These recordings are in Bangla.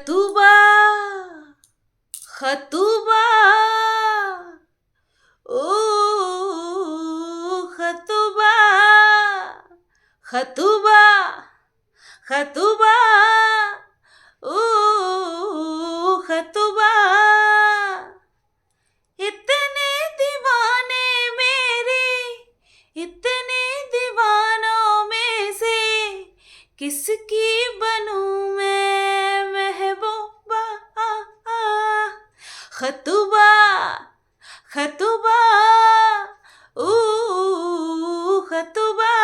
खतुबा खतुबा, ओ खतुबा खतुबा खतुबा, ओ खतुबा। इतने दीवाने मेरे, इतने दीवानों में से किसकी बनू? Хатуба, хатуба, উ হতুবা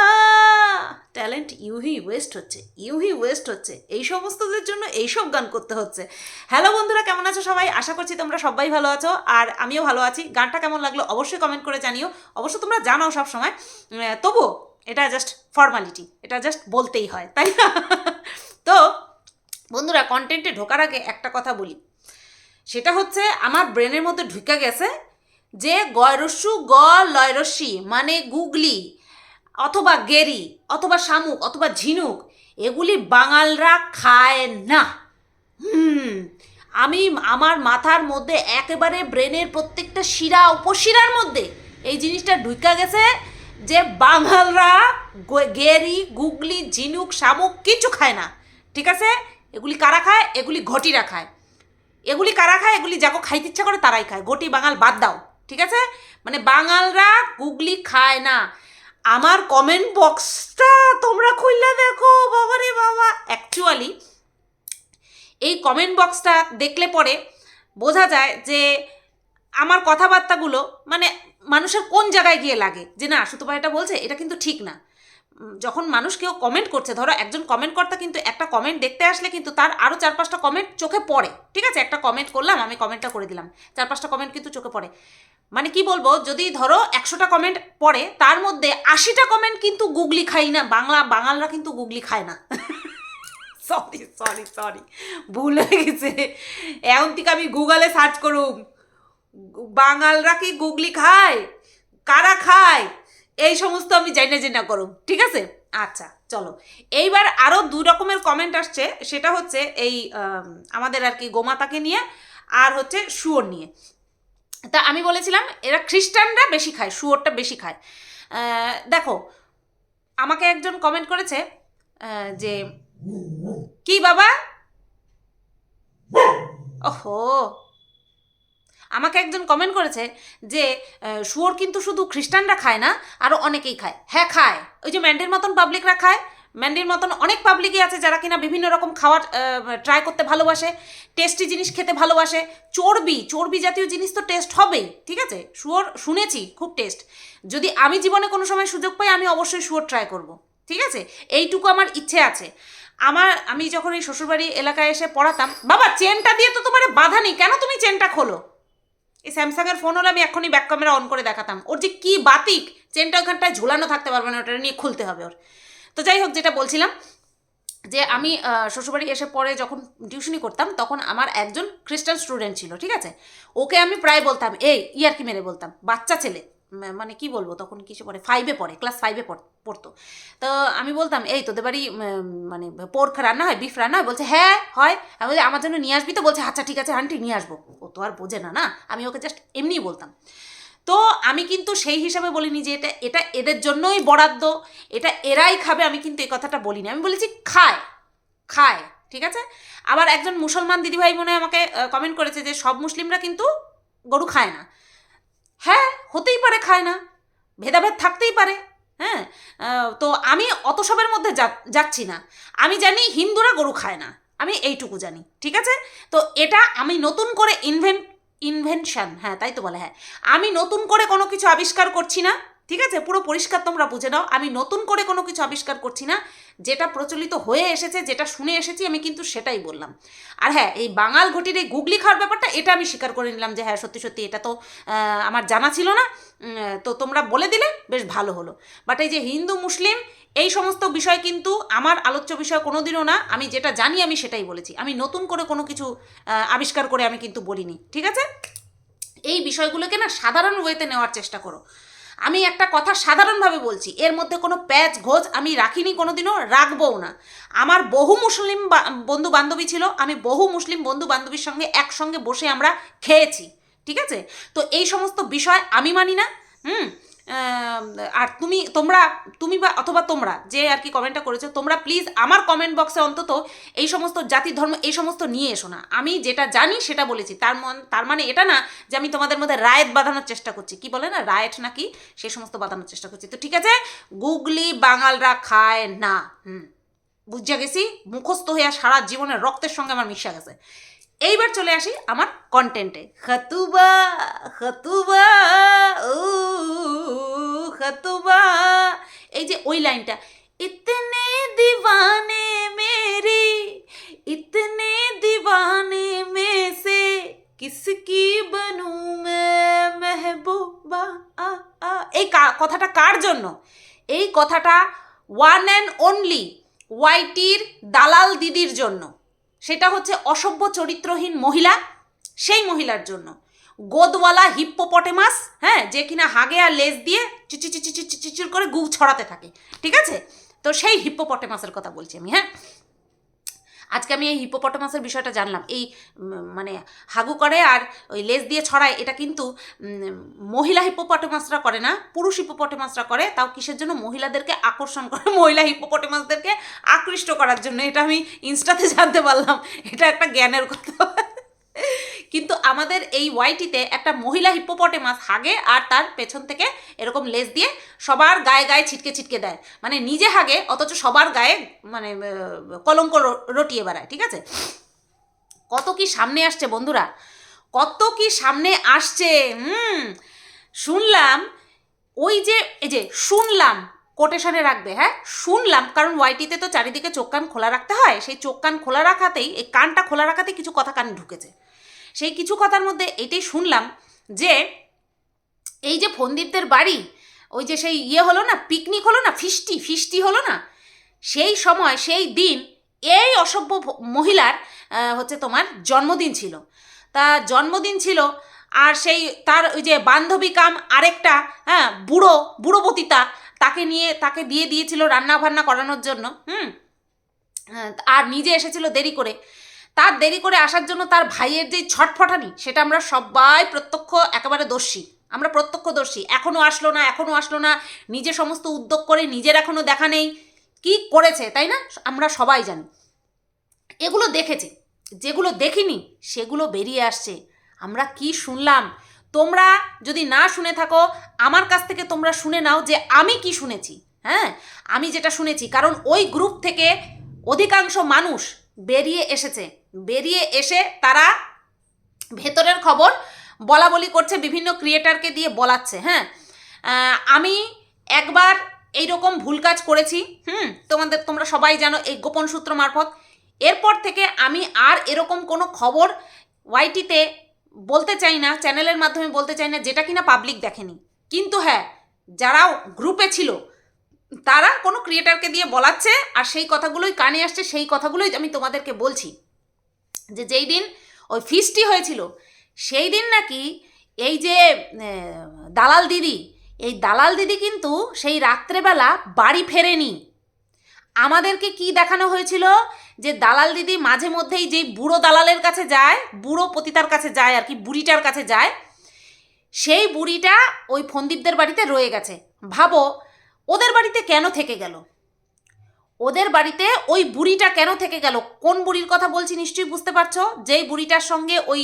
ট্যালেন্ট ইউহি ওয়েস্ট হচ্ছে ইউহি ওয়েস্ট হচ্ছে। এই সমস্তদের জন্য এইসব গান করতে হচ্ছে। হ্যালো বন্ধুরা কেমন আছো সবাই? আশা করছি তোমরা সবাই ভালো আছো। আর আমিও ভালো আছি। গানটা কেমন লাগল অবশ্যই কমেন্ট করে জানিও। অবশ্য তোমরা জানাও সব সময় তবু এটা জাস্ট ফর্মালিটি এটা জাস্ট বলতেই হয় তাই না? তো বন্ধুরা কন্টেন্টে ঢোকার আগে একটা কথা বলি। সেটা হচ্ছে আমার ব্রেনের মধ্যে ঢুকে গেছে যে গয়রস্যু গ লয়রস্যি মানে গুগলি অথবা গেরি অথবা শামুক অথবা ঝিনুক, এগুলি বাঙালরা খায় না। হুম, আমি আমার মাথার মধ্যে একেবারে ব্রেনের প্রত্যেকটা শিরা, উপশিরার মধ্যে এই জিনিসটা ঢুকা গেছে যে বাঙালরা গেরি, গুগলি, ঝিনুক, শামুক কিছু খায় না। ঠিক আছে? এগুলি কারা খায়? এগুলি ঘটিরা খায়। এগুলি কারা খায়? এগুলি যাকে খাইতে ইচ্ছা করে তারাই খায়। গোটি বাঙাল বাদ দাও, ঠিক আছে? মানে বাঙালরা গুগলি খায় না। আমার কমেন্ট বক্সটা তোমরা খুললে দেখো বাবা রে বাবা। অ্যাকচুয়ালি এই কমেন্ট বক্সটা দেখলে পরে বোঝা যায় যে আমার কথাবার্তাগুলো মানে মানুষের কোন জায়গায় গিয়ে লাগে যে না সুতপা এটা বলছে, এটা কিন্তু ঠিক না। যখন মানুষ কেউ কমেন্ট করছে, ধরো একজন কমেন্ট কর্তা কিন্তু একটা কমেন্ট দেখতে আসলে কিন্তু তার আরও চার পাঁচটা কমেন্ট চোখে পড়ে। ঠিক আছে? একটা কমেন্ট করলাম, আমি কমেন্টটা করে দিলাম। চার পাঁচটা কমেন্ট কিন্তু চোখে পড়ে। মানে কি বলব? যদি ধরো একশোটা কমেন্ট পড়ে, তার মধ্যে আশিটা কমেন্ট কিন্তু গুগলি খাই না। বাংলা, বাঙালরা কিন্তু গুগলি খায় না। সরি সরি সরি ভুল হয়ে গেছে। এখন থেকে আমি গুগলে সার্চ করুম। বাঙালরা কি গুগলি খায়? কারা খায়? এই সমস্ত আমি জানি না জানি করুম, ঠিক আছে? আচ্ছা চলো। এইবার আরও দু রকমের কমেন্ট আসছে, সেটা হচ্ছে এই আমাদের আর কি গোমাতাকে নিয়ে, আর হচ্ছে শুয়োর নিয়ে। তা আমি বলেছিলাম, এরা খ্রিস্টানরা বেশি খায়, শুয়োরটা বেশি খায়। দেখো, আমাকে একজন কমেন্ট করেছে যে, কি বাবা? ওহো আমাকে একজন কমেন্ট করেছে যে শুয়োর কিন্তু শুধু খ্রিস্টানরা খায় না আরও অনেকেই খায়। হ্যাঁ খায়। ওই যে ম্যান্ডের মতন পাবলিকরা খায়। ম্যান্ডির মতন অনেক পাবলিকই আছে যারা কিনা বিভিন্ন রকম খাওয়ার ট্রাই করতে ভালোবাসে টেস্টি জিনিস খেতে ভালোবাসে। চর্বি চর্বি জাতীয় জিনিস তো টেস্ট হবেই, ঠিক আছে? শুয়োর শুনেছি, খুব টেস্ট যদি আমি জীবনে কোনো সময় সুযোগ পাই, আমি অবশ্যই শুয়োর ট্রাই করব, ঠিক আছে? এইটুকু আমার ইচ্ছে আছে। আমার, আমি যখন এই শ্বশুরবাড়ি এলাকায় এসে পড়াতাম, বাবা, চেনটা দিয়ে তো তোমার বাধা নেই, কেন তুমি চেনটা খোলো? এই স্যামসাংয়ের ফোন হলে আমি এখনই ব্যাক ক্যামেরা অন করে দেখাতাম। ওর যে কী বাতিক, চেনটা ওখানটায় ঝোলানো থাকতে পারবে না, ওটা নিয়ে খুলতে হবে ওর। তো যাই হোক, যেটা বলছিলাম যে আমি শ্বশুরবাড়ি এসে পরে যখন টিউশনি করতাম, তখন আমার একজন খ্রিস্টান স্টুডেন্ট ছিল, ঠিক আছে? ওকে আমি প্রায় বলতাম, এই ইয়ার কি মেরে, বলতাম, বাচ্চা ছেলে। মানে কি বলব, তখন কিসে পড়ে? ফাইভে পড়ে ক্লাস ফাইভে পড়তো। তো আমি বলতাম, এই তোদের বাড়ি মানে পোর্ক রান্না হয় বিফ রান্না হয়? বলছে হ্যাঁ হয়। আমি বলছি, আমার জন্য নিয়ে আসবি তো? বলছে আচ্ছা ঠিক আছে আন্টি নিয়ে আসব। ও তো আর বোঝে না না? আমি ওকে জাস্ট এমনিই বলতাম। তো আমি কিন্তু সেই হিসাবে বলিনি যে এটা এটা এদের জন্যই বরাদ্দ, এটা এরাই খাবে, আমি কিন্তু এই কথাটা বলিনি। আমি বলেছি, খায় খায়, ঠিক আছে? আবার একজন মুসলমান দিদিভাই মনে আমাকে কমেন্ট করেছে যে সব মুসলিমরা কিন্তু গরু খায় না। হ্যাঁ হতেই পারে খায় না। ভেদাভেদ থাকতেই পারে হ্যাঁ? তো আমি অত সবের মধ্যে যাচ্ছি না। আমি জানি হিন্দুরা গরু খায় না। আমি এইটুকু জানি, ঠিক আছে? তো এটা আমি নতুন করে ইনভেন্ট ইনভেনশন হ্যাঁ তাই তো বলে হ্যাঁ। আমি নতুন করে কোনো কিছু আবিষ্কার করছি না। ঠিক আছে? পুরো পরিষ্কার তোমরা বুঝে নাও। আমি নতুন করে কোনো কিছু আবিষ্কার করছি না। যেটা প্রচলিত হয়ে এসেছে, যেটা শুনে এসেছি, আমি কিন্তু সেটাই বললাম। আর হ্যাঁ এই বাঙাল ঘটির এই গুগলি খাওয়ার ব্যাপারটা, এটা আমি স্বীকার করে নিলাম যে হ্যাঁ সত্যি সত্যি, এটা তো আমার জানা ছিল না। তো তোমরা বলে দিলে বেশ ভালো হলো। বাট এই যে হিন্দু, মুসলিম, এই সমস্ত বিষয় কিন্তু আমার আলোচ্য বিষয় কোনোদিনও না। আমি যেটা জানি, আমি সেটাই বলেছি। আমি নতুন করে কোনো কিছু আবিষ্কার করে আমি কিন্তু বলিনি। ঠিক আছে? এই বিষয়গুলোকে না সাধারণ ওয়েতে নেওয়ার চেষ্টা করো। আমি একটা কথা সাধারণভাবে বলছি, এর মধ্যে কোনো প্যাচ ঘোজ আমি রাখিনি কোনো দিনও রাখবও না। আমার বহু মুসলিম বন্ধু বান্ধবী ছিল, আমি বহু মুসলিম বন্ধু বান্ধবীর সঙ্গে একসঙ্গে বসে আমরা খেয়েছি, ঠিক আছে? তো এই সমস্ত বিষয় আমি মানি না, হুম? আর তুমি, তোমরা, তুমি বা, অথবা তোমরা যে আর কি কমেন্টটা করেছ, তোমরা প্লিজ আমার কমেন্ট বক্সে অন্তত এই সমস্ত জাতি, ধর্ম, এই সমস্ত নিয়ে এসো না। আমি যেটা জানি সেটা বলেছি। তার মন, তার মানে এটা না যে আমি তোমাদের মধ্যে রায়ত বাঁধানোর চেষ্টা করছি। কি বলে না? রায়ট নাকি? সেই সমস্ত বাঁধানোর চেষ্টা করছি। তো ঠিক আছে? গুগলি বাঙালরা খায় না। হুম। বুঝা গেছি? মুখস্থ হইয়া সারা জীবনের রক্তের সঙ্গে আমার মিশা গেছে। এইবার চলে আসি আমার কন্টেন্টে খতুবা খতুবা ও খতুবা। এই যে ওই লাইনটা, ইতনে দিওয়ানে মেরি, ইতনে দিওয়ানে মে সে, কিসকি বনু মেহবুবা। এই কথাটা কার জন্য? এই কথাটা ওয়ান অ্যান্ড অনলি ওয়াইটির দালাল দিদির জন্য। সেটা হচ্ছে অসভ্য চরিত্রহীন মহিলা সেই মহিলার জন্য গোদওয়ালা হিপ্পোপটেমাস হ্যাঁ যে কিনা হাগে আর লেজ দিয়ে চিচি চিচি চিচি চিচির করে গু ছড়াতে থাকে ঠিক আছে তো সেই হিপ্পোপটেমাসের কথা বলছি আমি হ্যাঁ আজকে আমি এই হিপোপটমাসের বিষয়টা জানলাম। এই মানে হাগু করে আর ওই লেজ দিয়ে ছড়ায়, এটা কিন্তু মহিলা হিপোপটেমাসরা করে না, পুরুষ হিপোপটেমাসরা করে, তাও কিসের জন্য? মহিলাদেরকে আকর্ষণ করে, মহিলা হিপোপটেমাসদেরকে আকৃষ্ট করার জন্য। এটা আমি ইনস্টাতে জানতে পারলাম। এটা একটা জ্ঞানের কথা। কিন্তু আমাদের এই ওয়াইটিতে একটা মহিলা হিপ্পোপটে মাছ হাগে আর তার পেছন থেকে এরকম লেজ দিয়ে সবার গায়ে গায়ে ছিটকে ছিটকে দেয়। মানে নিজে হাগে, অথচ সবার গায়ে মানে কলঙ্ক রটিয়ে বেড়ায়, ঠিক আছে? কত কি সামনে আসছে বন্ধুরা? কত কি সামনে আসছে, হুম? শুনলাম, ওই যে, এই যে, শুনলাম কোটেশনে রাখবে হ্যাঁ? শুনলাম, কারণ ওয়াইটিতে তো চারিদিকে চোখ কান খোলা রাখতে হয়, সেই চোখ কান খোলা রাখাতেই, এই কানটা খোলা রাখাতেই কিছু কথা কানে ঢুকেছে। সেই কিছু কথার মধ্যে এটাই শুনলাম যে এই যে ফন্দীপদের বাড়ি, ওই যে সেই ইয়ে হলো না পিকনিক হলো না ফিস্টি ফিস্টি হলো না, সেই সময়, সেই দিন এই অসভ্য মহিলার হচ্ছে তোমার জন্মদিন ছিল। তা জন্মদিন ছিল আর সেই তার ওই যে বান্ধবী কাম আরেকটা হ্যাঁ বুড়ো, বুড়োবতিতা তাকে নিয়ে, তাকে দিয়ে দিয়েছিল রান্না বান্না করানোর জন্য, হুম আর নিজে এসেছিল দেরি করে। তার দেরি করে আসার জন্য তার ভাইয়ের যে ছটফটানি, সেটা আমরা সবাই প্রত্যক্ষ একেবারে দোষী। আমরা প্রত্যক্ষদর্শী। এখনও আসলো না এখনও আসলো না। নিজে সমস্ত উদ্যোগ করে নিজের এখনও দেখা নেই। কি করেছে, তাই না? আমরা সবাই জানি। এগুলো দেখেছি। যেগুলো দেখিনি, সেগুলো বেরিয়ে আসছে। আমরা কি শুনলাম? তোমরা যদি না শুনে থাকো, আমার কাছ থেকে তোমরা শুনে নাও যে আমি কি শুনেছি হ্যাঁ? আমি যেটা শুনেছি, কারণ ওই গ্রুপ থেকে অধিকাংশ মানুষ বেরিয়ে এসেছে। বেরিয়ে এসে তারা ভেতরের খবর বলা বলি করছে, বিভিন্ন ক্রিয়েটারকে দিয়ে বলাচ্ছে হ্যাঁ? আমি একবার এইরকম ভুল কাজ করেছি, হুম? তোমাদের, তোমরা সবাই জানো এই গোপন সূত্র মারফত। এরপর থেকে আমি আর এরকম কোনো খবর ওয়াইটিতে বলতে চাই না, চ্যানেলের মাধ্যমে বলতে চাই না, যেটা কিনা পাবলিক দেখেনি। কিন্তু হ্যাঁ যারা গ্রুপে ছিল তারা কোনো ক্রিয়েটারকে দিয়ে বলাচ্ছে আর সেই কথাগুলোই কানে আসছে, সেই কথাগুলোই আমি তোমাদেরকে বলছি। যে যেই দিন ওই ফিস্টি হয়েছিল, সেই দিন নাকি এই যে দালাল দিদি, এই দালাল দিদি কিন্তু সেই রাত্রেবেলা বাড়ি ফেরেনি। আমাদেরকে কি দেখানো হয়েছিল? যে দালাল দিদি মাঝে মধ্যেই যেই বুড়ো দালালের কাছে যায়, বুড়ো পতিতার কাছে যায় আর কি, বুড়িটার কাছে যায়, সেই বুড়িটা ওই ফন্দীপদের বাড়িতে রয়ে গেছে। ভাবো ওদের বাড়িতে কেন থেকে গেল? ওদের বাড়িতে ওই বুড়িটা কেন থেকে গেল? কোন বুড়ির কথা বলছি নিশ্চয়ই বুঝতে পারছ? যেই বুড়িটার সঙ্গে ওই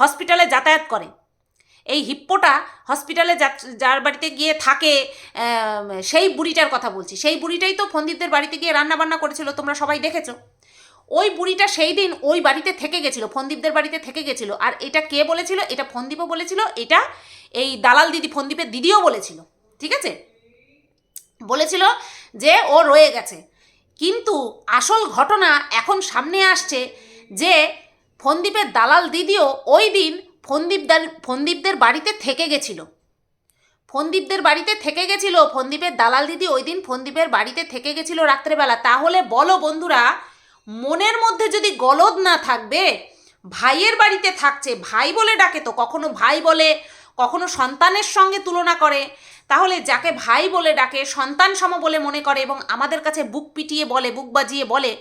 হসপিটালে যাতায়াত করে। এই হিপ্পোটা হসপিটালে যার বাড়িতে গিয়ে থাকে সেই বুড়িটার কথা বলছি। সেই বুড়িটাই তো ফন্দীপদের বাড়িতে গিয়ে রান্না বান্না করেছিল, তোমরা সবাই দেখেছ। ওই বুড়িটা সেই দিন ওই বাড়িতে থেকে গেছিল ফন্দীপদের বাড়িতে থেকে গেছিল। আর এটা কে বলেছিল? এটা ফন্দীপও বলেছিল, এটা এই দালাল দিদি ফন্দীপের দিদিও বলেছিল। ঠিক আছে? বলেছিল যে ও রয়ে গেছে। কিন্তু আসল ঘটনা এখন সামনে আসছে যে ফন্দীপের দালাল দিদিও ওই দিন ফন্দীপদার ফন্দীপদের বাড়িতে থেকে গেছিল। ফন্দীপদের বাড়িতে থেকে গেছিল, ফন্দীপের দালাল দিদি ওই দিন ফন্দীপের বাড়িতে থেকে গেছিল রাত্রেবেলা। তাহলে বলো বন্ধুরা, মনের মধ্যে যদি গলদ না থাকবে, ভাইয়ের বাড়িতে থাকছে, ভাই বলে ডাকে তো, কখনো ভাই বলে, কখনো সন্তানের সঙ্গে তুলনা করে তাহলে যাকে ভাই বলে ডাকে, সন্তান সম বলে মনে করে এবং আমাদের কাছে বুক পিটিয়ে বলে, বুক বাজিয়ে বলে,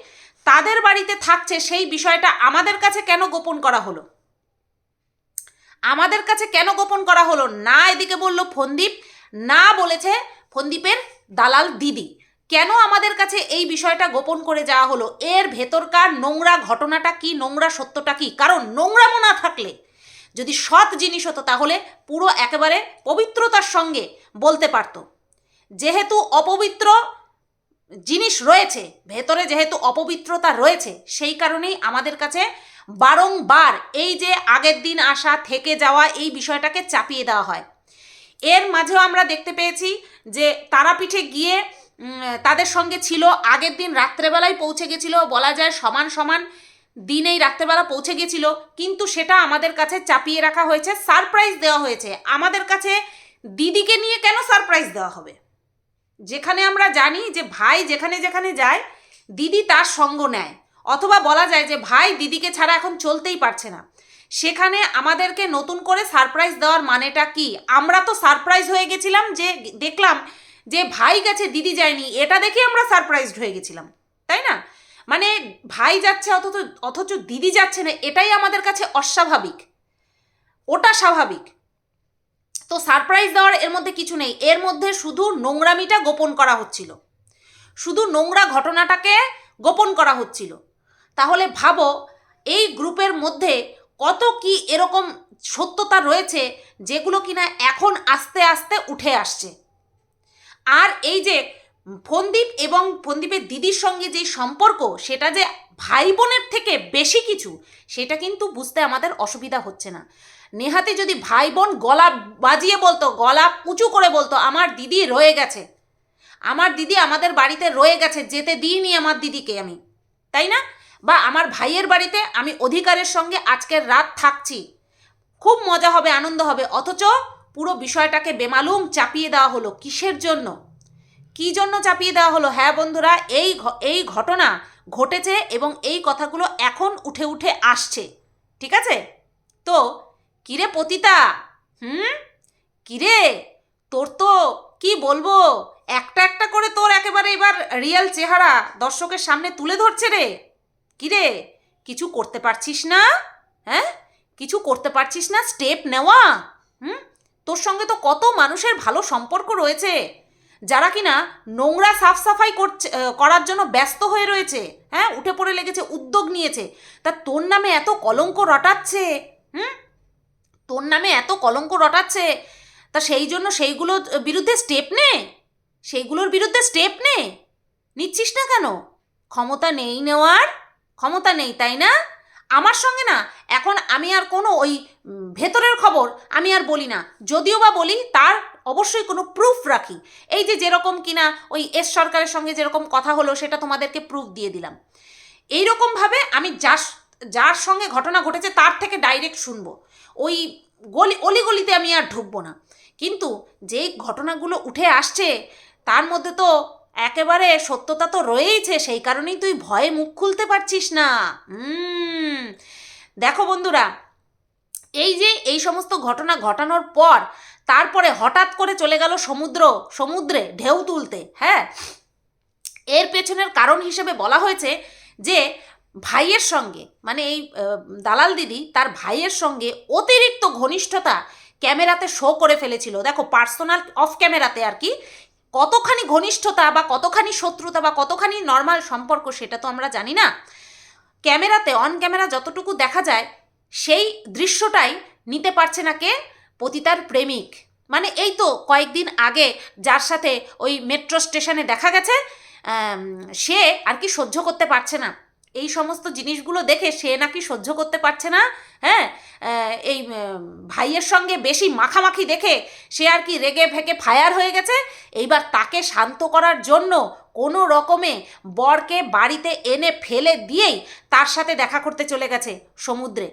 তাদের বাড়িতে থাকছে সেই বিষয়টা আমাদের কাছে কেন গোপন করা হলো? আমাদের কাছে কেন গোপন করা হলো? না এদিকে বলল ফন্দীপ, না বলেছে ফন্দীপের দালাল দিদি। কেন আমাদের কাছে এই বিষয়টা গোপন করে যাওয়া হলো? এর ভেতরকার নোংরা ঘটনাটা কি? নোংরা সত্যটা কি? কারণ নোংরামো না থাকলে যদি সৎ জিনিস হতো, তাহলে পুরো একেবারে পবিত্রতার সঙ্গে বলতে পারতো। যেহেতু অপবিত্র জিনিস রয়েছে, ভেতরে যেহেতু অপবিত্রতা রয়েছে, সেই কারণেই আমাদের কাছে বারংবার এই যে আগের দিন আসা, থেকে যাওয়া, এই বিষয়টাকে চাপিয়ে দেওয়া হয়। এর মাঝেও আমরা দেখতে পেয়েছি যে তারাপীঠে গিয়ে তাদের সঙ্গে ছিল, আগের দিন রাত্রেবেলায় পৌঁছে গেছিল, বলা যায় সমান সমান দিনেই রাত্রেবেলা পৌঁছে গেছিল কিন্তু সেটা আমাদের কাছে চাপিয়ে রাখা হয়েছে সারপ্রাইজ দেওয়া হয়েছে। আমাদের কাছে দিদিকে নিয়ে কেন সারপ্রাইজ দেওয়া হবে? যেখানে আমরা জানি যে ভাই যেখানে যেখানে যায়, দিদি তার সঙ্গ নেয়। অথবা বলা যায় যে ভাই দিদিকে ছাড়া এখন চলতেই পারছে না। সেখানে আমাদেরকে নতুন করে সারপ্রাইজ দেওয়ার মানেটা কি? আমরা তো সারপ্রাইজ হয়ে গেছিলাম যে, দেখলাম যে ভাই গেছে, দিদি যায়নি। এটা দেখে আমরা সারপ্রাইজড হয়ে গেছিলাম। তাই না? মানে ভাই যাচ্ছে অথচ অথচ দিদি যাচ্ছে না, এটাই আমাদের কাছে অস্বাভাবিক। ওটা স্বাভাবিক। তো সারপ্রাইজ দেওয়ার এর মধ্যে কিছু নেই। এর মধ্যে শুধু নোংরামিটা গোপন করা হচ্ছিল। শুধু নোংরা ঘটনাটাকে গোপন করা হচ্ছিল। তাহলে ভাবো, এই গ্রুপের মধ্যে কত কি এরকম সত্যতা রয়েছে, যেগুলো কিনা এখন আস্তে আস্তে উঠে আসছে। আর এই যে ফন্দীপ এবং ফন্দীপের দিদির সঙ্গে যে সম্পর্ক, সেটা যে ভাই বোনের থেকে বেশি কিছু, সেটা কিন্তু বুঝতে আমাদের অসুবিধা হচ্ছে না। নেহাতে যদি ভাই বোন গলা বাজিয়ে বলতো, গলা উঁচু করে বলতো, আমার দিদি রয়ে গেছে। আমার দিদি আমাদের বাড়িতে রয়ে গেছে, যেতে দিইনি আমার দিদিকে আমি। তাই না? বা আমার ভাইয়ের বাড়িতে আমি অধিকারের সঙ্গে আজকের রাত থাকছি। খুব মজা হবে, আনন্দ হবে, অথচ পুরো বিষয়টাকে বেমালুম চাপিয়ে দেওয়া হলো কিসের জন্য? কী জন্য চাপিয়ে দেওয়া হলো? হ্যাঁ বন্ধুরা, এই এই ঘটনা ঘটেছে এবং এই কথাগুলো এখন উঠে উঠে আসছে। ঠিক আছে? তো, কিরে পতিতা? হুম? কিরে? তোর তো কি বলব? একটা একটা করে তোর একেবারে এবার রিয়েল চেহারা দর্শকের সামনে তুলে ধরছে রে। কিরে? কিছু করতে পারছিস না? হ্যাঁ? কিছু করতে পারছিস না? স্টেপ নেওয়া? হুম? তোর সঙ্গে তো কত মানুষের ভালো সম্পর্ক রয়েছে। যারা কিনা নোংরা সাফ সাফাই করছে করার জন্য ব্যস্ত হয়ে রয়েছে হ্যাঁ উঠে পড়ে লেগেছে, উদ্যোগ নিয়েছে, তা তোর নামে এত কলঙ্ক রটাচ্ছে, হুম? তোর নামে এত কলঙ্ক রটাচ্ছে, তা সেই জন্য সেইগুলোর বিরুদ্ধে স্টেপ নে, সেইগুলোর বিরুদ্ধে স্টেপ নে, নিচ্ছিস না কেন? ক্ষমতা নেই নেওয়ার, ক্ষমতা নেই, তাই না? আমার সঙ্গে না, এখন আমি আর কোনো ওই ভেতরের খবর আমি আর বলি না। যদিও বা বলি, তার অবশ্যই কোনো প্রুফ রাখি। এই যে যেরকম কিনা ওই এস সরকারের সঙ্গে যেরকম কথা হলো, সেটা তোমাদেরকে প্রুফ দিয়ে দিলাম। এইরকমভাবে আমি যার যার সঙ্গে ঘটনা ঘটেছে, তার থেকে ডাইরেক্ট শুনব। ওই গলি, অলিগলিতে আমি আর ঢুকবো না। কিন্তু যে ঘটনাগুলো উঠে আসছে, তার মধ্যে তো একেবারে সত্যতা তো রয়েইছে, সেই কারণেই তুই ভয়ে মুখ খুলতে পারছিস না। হুম। দেখো বন্ধুরা, এই যে এই সমস্ত ঘটনা ঘটানোর পর, তারপরে হঠাৎ করে চলে গেল সমুদ্র, সমুদ্রে ঢেউ তুলতে হ্যাঁ? এর পেছনের কারণ হিসেবে বলা হয়েছে যে, ভাইয়ের সঙ্গে মানে এই দালাল দিদি তার ভাইয়ের সঙ্গে অতিরিক্ত ঘনিষ্ঠতা ক্যামেরাতে শো করে ফেলেছিল। দেখো পার্সোনাল অফ ক্যামেরাতে আর কি কতখানি ঘনিষ্ঠতা বা কতখানি শত্রুতা বা কতখানি নর্মাল সম্পর্ক সেটা তো আমরা জানি না। ক্যামেরাতে অন ক্যামেরা যতটুকু দেখা যায়, সেই দৃশ্যটাই নিতে পারছে না কে? পতিতার প্রেমিক। মানে এই তো কয়েকদিন আগে যার সাথে ওই মেট্রো স্টেশনে দেখা গেছে সে আর কি সহ্য করতে পারছে না। এই সমস্ত জিনিসগুলো দেখে সে নাকি সহ্য করতে পারছে না হ্যাঁ? এই ভাইয়ের সঙ্গে বেশি মাখামাখি দেখে সে আর কি রেগে ফেকে ফায়ার হয়ে গেছে। এইবার তাকে শান্ত করার জন্য কোনো রকমে বরকে বাড়িতে এনে ফেলে দিয়েই তার সাথে দেখা করতে চলে গেছে সমুদ্রে।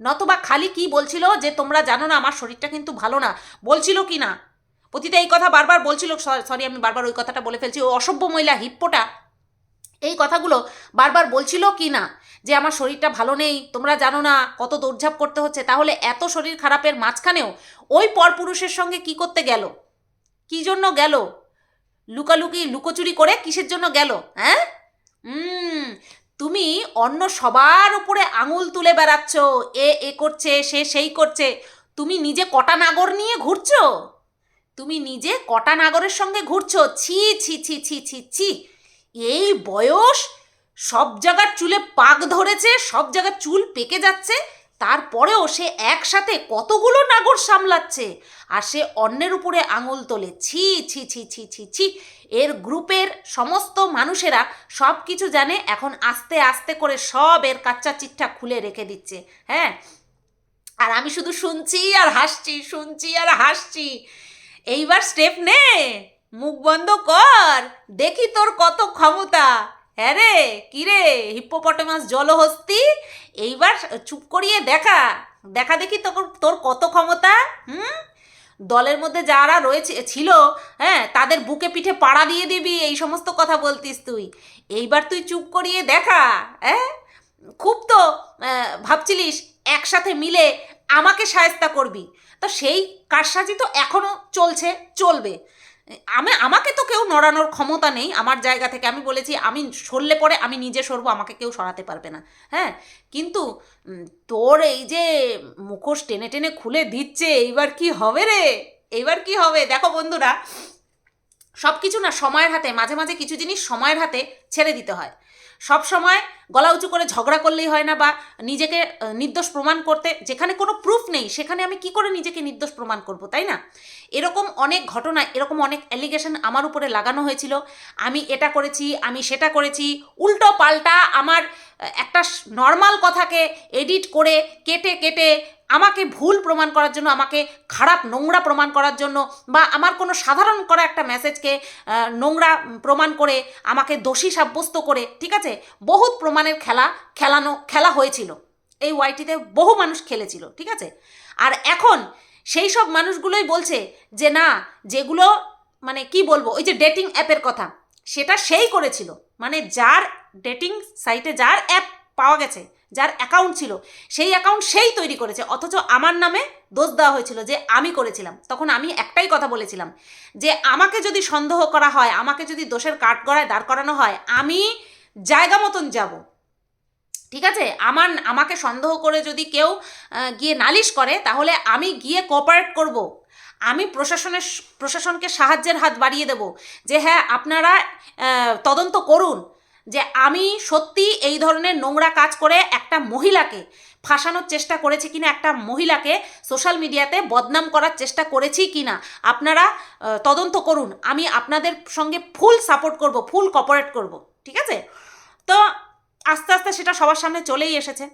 নতবা খালি কি বলছিল যে, তোমরা জানো না, আমার শরীরটা কিন্তু ভালো না। বলছিল কি না? পতিতা এই কথা বারবার বলছিল, সরি আমি বারবার ওই কথাটা বলে ফেলছি। ওই অসভ্য মহিলা, হিপ্পোটা। এই কথাগুলো বারবার বলছিল কি না? যে আমার শরীরটা ভালো নেই, তোমরা জানো না কত দৌড়ঝাঁপ করতে হচ্ছে, তাহলে এত শরীর খারাপের মাঝখানেও ওই পরপুরুষের সঙ্গে কি করতে গেল? কি জন্য গেল? লুকালুকি, লুকোচুরি করে কিসের জন্য গেল? হ্যাঁ? তুমি অন্য সবার উপরে আঙুল তুলে বেড়াচ্ছ, এ এ করছে, সে সেই করছে, তুমি নিজে কটা নাগর নিয়ে ঘুরছো? তুমি নিজে কটা নাগরের সঙ্গে ঘুরছো? ছি ছি ছি ছি ছি ছি এই বয়স? সব জায়গার চুলে পাক ধরেছে, সব জায়গার চুল পেকে যাচ্ছে, তারপরেও সে একসাথে কতগুলো নাগর সামলাচ্ছে? আর সে অন্যের উপরে আঙুল তোলে, ছি ছি ছি ছি ছি ছি। এর গ্রুপের সমস্ত মানুষেরা সব কিছু জানে, এখন আস্তে আস্তে করে সব এর কাচ্চা চিঠা খুলে রেখে দিচ্ছে হ্যাঁ? আর আমি শুধু শুনছি আর হাসছি, শুনছি আর হাসছি। এইবার স্টেপ নে। মুখ বন্ধ কর, দেখি তোর কত ক্ষমতা। হ্যাঁ রে কিরে হিপ্পোপটেমাস জলহস্তি? এইবার চুপ করিয়ে দেখা দেখা দেখি তোর তোর কত ক্ষমতা, হুম? দলের মধ্যে যারা রয়েছে, ছিল হ্যাঁ তাদের বুকে পিঠে পাড়া দিয়ে দিবি, এই সমস্ত কথা বলতিস তুই। এইবার তুই চুপ করিয়ে দেখা হ্যাঁ খুব তো ভাবছিলিস একসাথে মিলে আমাকে সায়স্তা করবি। তো সেই কারসাজি তো এখনও চলছে, চলবে। আমি, আমাকে তো কেউ নড়ানোর ক্ষমতা নেই আমার জায়গা থেকে। আমি বলেছি, আমি সরলে পরে আমি নিজে সরবো, আমাকে কেউ সরাতে পারবে না। হ্যাঁ কিন্তু তোর এই যে মুখোশ টেনে টেনে খুলে দিচ্ছে, এইবার কি হবে রে? এইবার কি হবে? দেখো বন্ধুরা সব কিছু না সময়ের হাতে, মাঝে মাঝে কিছু জিনিস সময়ের হাতে ছেড়ে দিতে হয়। সব সময় গলা উঁচু করে ঝগড়া করলেই হয় না বা নিজেকে নির্দোষ প্রমাণ করতে, যেখানে কোনো প্রুফ নেই, সেখানে আমি কি করে নিজেকে নির্দোষ প্রমাণ করব, তাই না? এরকম অনেক ঘটনা, এরকম অনেক অ্যালিগেশন আমার উপরে লাগানো হয়েছিল। আমি এটা করেছি, আমি সেটা করেছি, উল্টো পাল্টা আমার একটা নর্মাল কথাকে এডিট করে কেটে কেটে আমাকে ভুল প্রমাণ করার জন্য, আমাকে খারাপ নোংরা প্রমাণ করার জন্য বা আমার কোনো সাধারণ করা একটা মেসেজকে নোংরা প্রমাণ করে আমাকে দোষী সাব্যস্ত করে, ঠিক আছে? বহুত প্রমাণের খেলা, খেলানো, খেলা হয়েছিল। এই ওয়াইটিতে বহু মানুষ খেলেছিল, ঠিক আছে? আর এখন সেই সব মানুষগুলোই বলছে যে, না, যেগুলো মানে কি বলব, ওই যে ডেটিং অ্যাপের কথা, সেটা সেই করেছিল। মানে যার ডেটিং সাইটে যার অ্যাপ পাওয়া গেছে, যার অ্যাকাউন্ট ছিল, সেই অ্যাকাউন্ট সেই তৈরি করেছে। অথচ আমার নামে দোষ দেওয়া হয়েছিল যে, আমি করেছিলাম। তখন আমি একটাই কথা বলেছিলাম যে, আমাকে যদি সন্দেহ করা হয়, আমাকে যদি দোষের কাঠগড়ায় দাঁড় করানো হয়, আমি জায়গা মতন যাব। ঠিক আছে? আমার, আমাকে সন্দেহ করে যদি কেউ গিয়ে নালিশ করে, তাহলে আমি গিয়ে কোঅপারেট করব। আমি প্রশাসনের, প্রশাসনকে সাহায্যের হাত বাড়িয়ে দেব যে হ্যাঁ আপনারা তদন্ত করুন যে, আমি সত্যি এই ধরনের নোংরা কাজ করে একটা মহিলাকে ফাঁসানোর চেষ্টা করেছি কিনা, একটা মহিলাকে সোশ্যাল মিডিয়াতে বদনাম করার চেষ্টা করেছি কিনা, আপনারা তদন্ত করুন। আমি আপনাদের সঙ্গে ফুল সাপোর্ট করব ফুল কপারেট করব। ঠিক আছে? তো আস্তে আস্তে সেটা সবার সামনে চলেই এসেছে।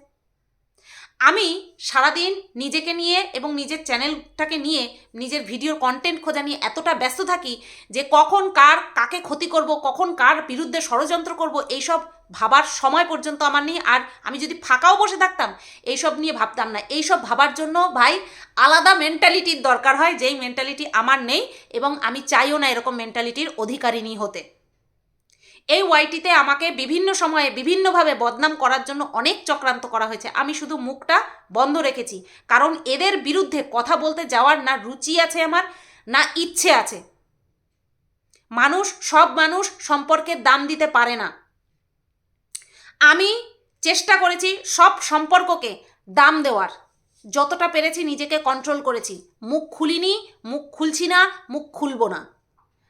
আমি সারাদিন নিজেকে নিয়ে এবং নিজের চ্যানেলটাকে নিয়ে, নিজের ভিডিওর কন্টেন্ট খোঁজা নিয়ে এতটা ব্যস্ত থাকি যে কখন কার কাকে ক্ষতি করব, কখন কার বিরুদ্ধে ষড়যন্ত্র করব, এইসব ভাবার সময় পর্যন্ত আমার নেই। আর আমি যদি ফাঁকাও বসে থাকতাম, এইসব নিয়ে ভাবতাম না। এইসব ভাবার জন্য ভাই আলাদা মেন্টালিটির দরকার হয়, যেই মেন্টালিটি আমার নেই এবং আমি চাইও না এরকম মেন্টালিটির অধিকারিণী হতে। এই ওয়াইটিতে আমাকে বিভিন্ন সময়ে বিভিন্নভাবে বদনাম করার জন্য অনেক চক্রান্ত করা হয়েছে। আমি শুধু মুখটা বন্ধ রেখেছি। কারণ এদের বিরুদ্ধে কথা বলতে যাওয়ার না রুচি আছে আমার, না ইচ্ছে আছে। মানুষ, সব মানুষ সম্পর্কের দাম দিতে পারে না। আমি চেষ্টা করেছি সব সম্পর্ককে দাম দেওয়ার। যতটা পেরেছি নিজেকে কন্ট্রোল করেছি। মুখ খুলিনি, মুখ খুলছি না, মুখ খুলবো না।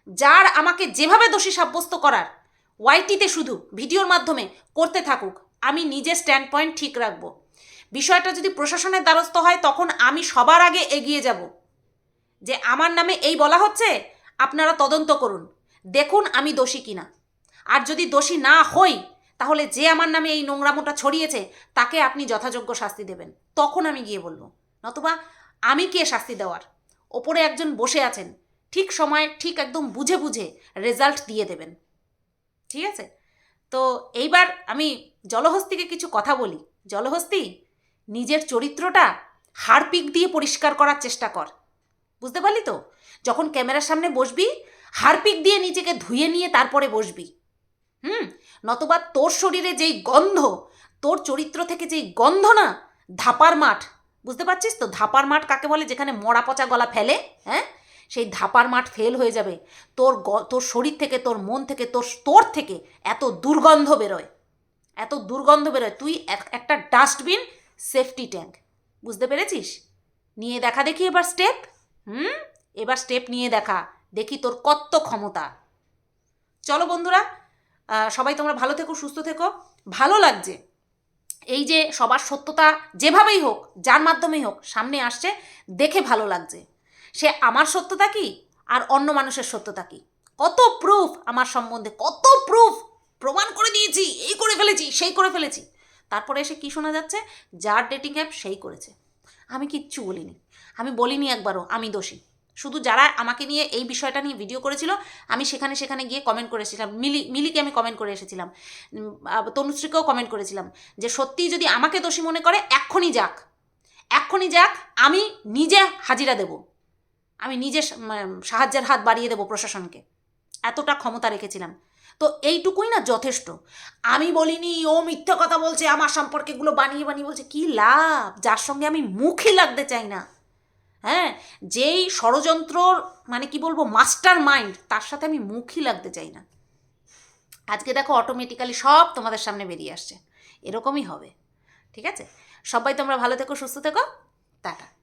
যার আমাকে যেভাবে দোষী সাব্যস্ত করার ওয়াইটিতে শুধু ভিডিওর মাধ্যমে করতে থাকুক, আমি নিজে স্ট্যান্ড পয়েন্ট ঠিক রাখব। বিষয়টা যদি প্রশাসনের দ্বারস্থ হয়, তখন আমি সবার আগে এগিয়ে যাব। যে আমার নামে এই বলা হচ্ছে, আপনারা তদন্ত করুন। দেখুন আমি দোষী কিনা। আর যদি দোষী না হই, তাহলে যে আমার নামে এই নোংরামোটা ছড়িয়েছে, তাকে আপনি যথাযোগ্য শাস্তি দেবেন। তখন আমি গিয়ে বলব, নতুবা আমি কে শাস্তি দেওয়ার? ওপরে একজন বসে আছেন, ঠিক সময়ে, ঠিক একদম বুঝে বুঝে রেজাল্ট দিয়ে দেবেন। ঠিক আছে? তো এইবার আমি জলহস্তিকে কিছু কথা বলি। জলহস্তি, নিজের চরিত্রটা হারপিক দিয়ে পরিষ্কার করার চেষ্টা কর। বুঝতে পারলি তো? যখন ক্যামেরার সামনে বসবি হারপিক দিয়ে নিজেকে ধুয়ে নিয়ে তারপরে বসবি। হুম? নতবা তোর শরীরে যেই গন্ধ, তোর চরিত্র থেকে যেই গন্ধ না, ধাপার মাঠ। বুঝতে পারছিস তো? ধাপার মাঠ কাকে বলে? যেখানে মরা পচা গলা ফেলে হ্যাঁ? সেই ধাপার মাঠ ফেল হয়ে যাবে। তোর তোর শরীর থেকে, তোর মন থেকে, তোর তোর থেকে এত দুর্গন্ধ বেরোয়। এত দুর্গন্ধ বেরোয়। তুই এক- একটা ডাস্টবিন সেফটি ট্যাঙ্ক বুঝতে পেরেছিস? নিয়ে দেখা দেখি এবার স্টেপ হুম? এবার স্টেপ নিয়ে দেখা। দেখি তোর কত ক্ষমতা। চলো বন্ধুরা সবাই তোমরা ভালো থেকো, সুস্থ থেকো। ভালো লাগছে। এই যে সবার সত্যতা যেভাবেই হোক, যার মাধ্যমেই হোক, সামনে আসছে, দেখে ভালো লাগছে। সে আমার সত্যতা কি? আর অন্য মানুষের সত্যতা কি? কত প্রুফ আমার সম্বন্ধে, কত প্রুফ প্রমাণ করে দিয়েছি, এই করে ফেলেছি, সেই করে ফেলেছি। তারপরে এসে কি শোনা যাচ্ছে? যার ডেটিং অ্যাপ সেই করেছে। আমি কিচ্ছু বলিনি। আমি বলিনি একবারও, আমি দোষী। শুধু যারা আমাকে নিয়ে এই বিষয়টা নিয়ে ভিডিও করেছিল, আমি সেখানে সেখানে গিয়ে কমেন্ট করেছিলাম মিলি, মিলিকে আমি কমেন্ট করে এসেছিলাম। তনুশ্রীকেও কমেন্ট করেছিলাম যে, সত্যিই যদি আমাকে দোষী মনে করে, এক্ষুনি যাক। এক্ষুনি যাক, আমি নিজে হাজিরা দেব। আমি নিজে সাহায্যের হাত বাড়িয়ে দেবো প্রশাসনকে। এতটা ক্ষমতা রেখেছিলাম। তো এইটুকুই না যথেষ্ট। আমি বলিনি, ও মিথ্যে কথা বলছে, আমার সম্পর্কে এগুলো বানিয়ে বানিয়ে বলছে, কি লাভ? যার সঙ্গে আমি মুখই লাগতে চাই না। হ্যাঁ যেই ষড়যন্ত্রর মানে কি বলব, মাস্টার মাইন্ড, তার সাথে আমি মুখই লাগতে চাই না। আজকে দেখো অটোমেটিক্যালি সব তোমাদের সামনে বেরিয়ে আসছে। এরকমই হবে। ঠিক আছে? সবাই তোমরা ভালো থেকো, সুস্থ থেকো। টাটা।